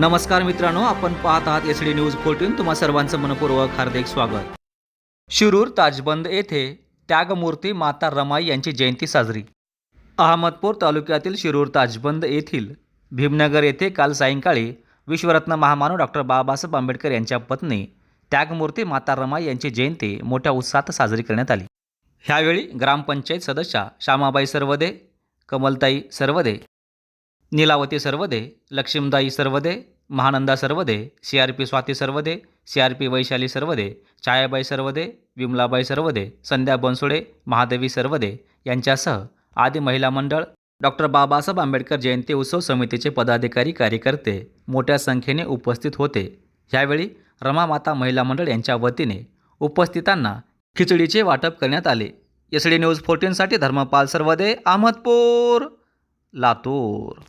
नमस्कार मित्रांनो आपण पाहत आहात एस डी न्यूज फोर्टीन तुम्हा सर्वांचं मनपूर्वक हार्दिक स्वागत. शिरूर ताजबंद येथे त्यागमूर्ती माता रमाई यांची जयंती साजरी. अहमदपूर तालुक्यातील शिरूर ताजबंद येथील भीमनगर येथे काल सायंकाळी विश्वरत्न महामानव डॉक्टर बाबासाहेब आंबेडकर यांच्या पत्नी त्यागमूर्ती माता रमाई यांची जयंती मोठ्या उत्साहात साजरी करण्यात आली. ह्यावेळी ग्रामपंचायत सदस्या Shyamabai Sarvade Kamaltai Sarvade Neelavati Sarvade Laxmidai Sarvade Mahananda Sarvade C R P Swati Sarvade C R P Vaishali Sarvade Chhayabai Sarvade Vimalabai Sarvade Sandhya Bansode Mahadevi Sarvade यांच्यासह आदी महिला मंडळ डॉक्टर बाबासाहेब आंबेडकर जयंती उत्सव समितीचे पदाधिकारी कार्यकर्ते मोठ्या संख्येने उपस्थित होते. यावेळी रमामाता महिला मंडळ यांच्या वतीने उपस्थितांना खिचडीचे वाटप करण्यात आले. एस डी न्यूज फोर्टीनसाठी धर्मपाल सर्वदे अहमदपूर लातूर.